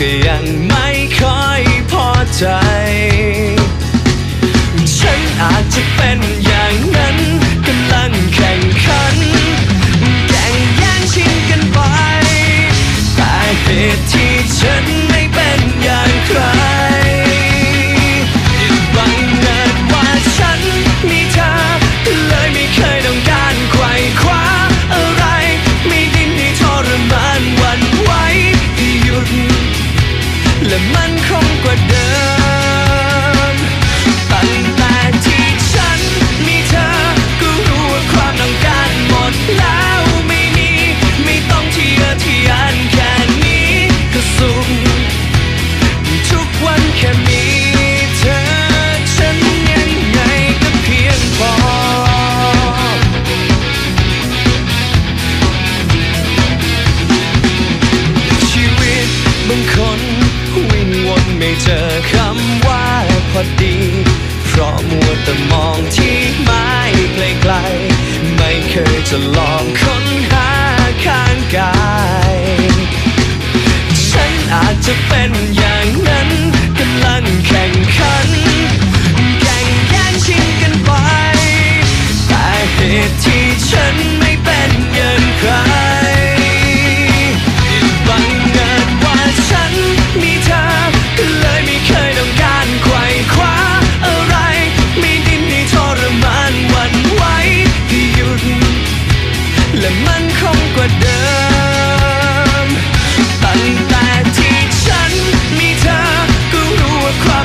ก็ยังไม่ค่อยพอใจ ฉันอาจจะเป็นอย่างนั้นกำลังแข่งขันแข่งแย่งชิงกันไปแต่เหตุที่ สุข ทุกวันแค่มีเธอ ฉันยังไงก็เพียงพอ ชีวิตบางคนวิ่งวนไม่เจอคำว่าพอดี เพราะมัวแต่มองที่ไม้ไกลๆ ไม่เคยจะลองค้น จะเป็นอย่างนั้นกำลังแข่งขัน แข่งแย่งชิงกันไป แต่เหตุที่ฉัน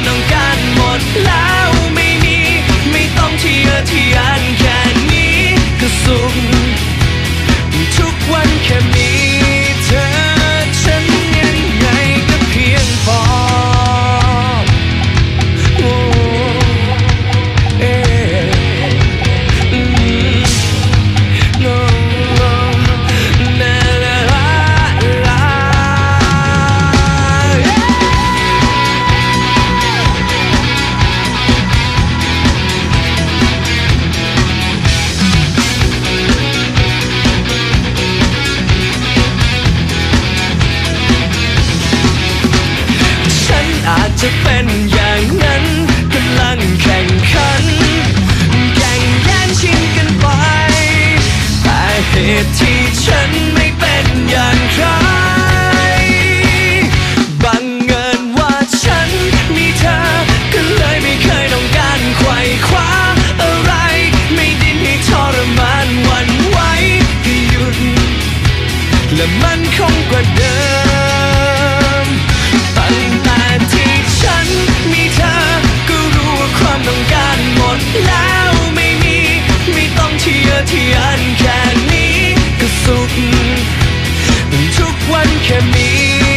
ต้องการหมดแล้ว จะเป็นอย่างนั้นกำลังแข่งขัน แข่งแย่งชิงกันไปแต่เหตุที่ฉันไม่เป็นอย่างใครบังเอิญว่าฉันมีเธอ ก็เลยไม่เคยต้องการไขว่คว้าอะไร ไม่ดิ้นให้ทรมานวันไหวให้หยุด และมันคงกว่าเดิม ต้องการหมดแล้วไม่มี ไม่ต้องเทียเทียนแค่นี้ก็สุขทุกวันแค่มี